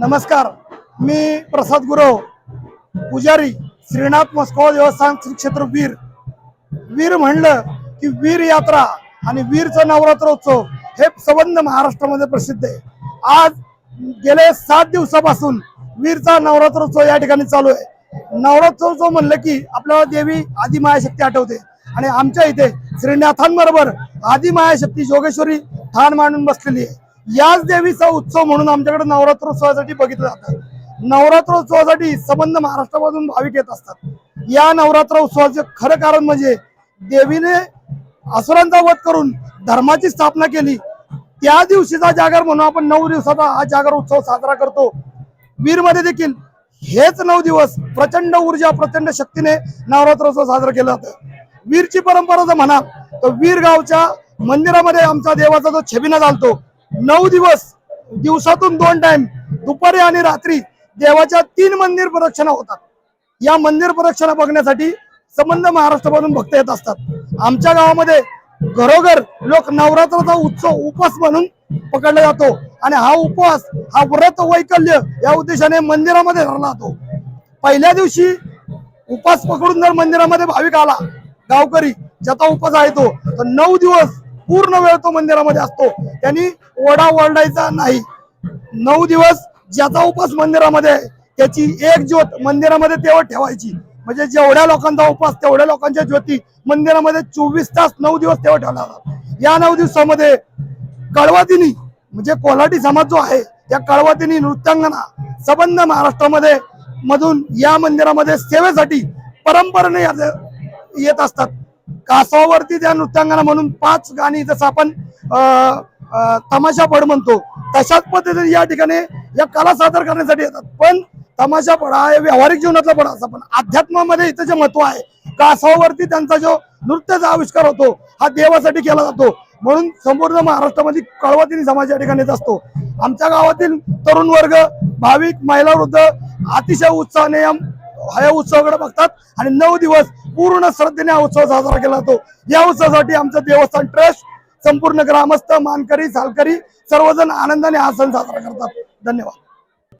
नमस्कार मी प्रसाद गुरव पुजारी श्रीनाथ मस्को देवस्थान श्री क्षेत्र वीर. वीर म्हणलं की वीर यात्रा आणि वीरचा नवरात्रोत्सव हे संबंध महाराष्ट्रामध्ये प्रसिद्ध आहे. आज गेले सात दिवसापासून वीरचा नवरात्रोत्सव या ठिकाणी चालू आहे. नवरात्रोत्सव म्हणलं की आपल्याला देवी आदिमायाशक्ती आठवते आणि आमच्या इथे श्रीनाथांबरोबर आदिमायाशक्ती जोगेश्वरी ठाण मांडून बसलेली आहे. याच देवीचा उत्सव म्हणून आमच्याकडे नवरात्रोत्सवासाठी बघितलं जातं. नवरात्रोत्सवासाठी संबंध महाराष्ट्रामधून भाविक येत असतात. या नवरात्र उत्सवाचे खरं कारण म्हणजे देवीने असुरांचा वध करून धर्माची स्थापना केली. त्या दिवशीचा जागर म्हणून आपण नऊ दिवसाचा हा जागर उत्सव साजरा करतो. वीरमध्ये देखील हेच नऊ दिवस प्रचंड ऊर्जा प्रचंड शक्तीने नवरात्रोत्सव साजरा केला जातं. वीरची परंपरा जर म्हणा तर वीर गावच्या मंदिरामध्ये आमचा देवाचा जो छबिना चालतो नऊ दिवस दिवसातून दोन टाइम दुपारी आणि रात्री देवाच्या तीन मंदिर प्रदक्षिणा होतात. या मंदिर प्रदक्षिणा बघण्यासाठी संबंध महाराष्ट्रामधून भक्त येत असतात. आमच्या गावामध्ये घरोघर लोक नवरात्राचा उत्सव उपास म्हणून पकडला जातो. आणि हा उपवास हा व्रत वैकल्य या उद्देशाने मंदिरामध्ये धरला जातो. पहिल्या दिवशी उपास पकडून जर मंदिरामध्ये भाविक आला गावकरी ज्याचा उपास आहे तो तर नऊ दिवस पूर्ण वेळ तो मंदिरामध्ये असतो. त्यांनी ओढा ओरडायचा नाही. नऊ दिवस ज्याचा उपास मंदिरामध्ये आहे त्याची एक ज्योत मंदिरामध्ये तेव्हा ठेवायची. म्हणजे जेवढ्या लोकांचा उपास तेवढ्या लोकांच्या ज्योती मंदिरामध्ये चोवीस तास नऊ दिवस तेव्हा ठेवल्या जातात. या नऊ दिवसामध्ये कळवातिनी म्हणजे कोल्हाटी समाज जो आहे त्या कळवातिनी नृत्यांगना संबंध महाराष्ट्रामध्ये मधून या मंदिरामध्ये सेवेसाठी परंपरेने येत असतात. कासवावरती त्या नृत्यांगना म्हणून पाच गाणी जसं आपण तमाशा पड म्हणतो तशाच पद्धतीने या ठिकाणी या कला सादर करण्यासाठी येतात. पण तमाशा पडा हा व्यावहारिक जीवनातला पडा असा पण अध्यात्मामध्ये इथं जे महत्त्व आहे कासवावरती त्यांचा जो नृत्याचा आविष्कार होतो हा देवासाठी केला जातो. म्हणून संपूर्ण महाराष्ट्रामध्ये कळवातील समाज या ठिकाणी येत असतो. आमच्या गावातील तरुण वर्ग भाविक महिला वृद्ध अतिशय उत्साहाने या उत्सवाकडे बघतात. आणि नऊ दिवस पूर्ण श्रद्धेने हा उत्सव साजरा केला जातो. या उत्सवासाठी आमचं देवस्थान ट्रस्ट संपूर्ण ग्रामस्थ मानकरी सालकरी सर्वजण आनंदाने हा सण साजरा करतात. धन्यवाद.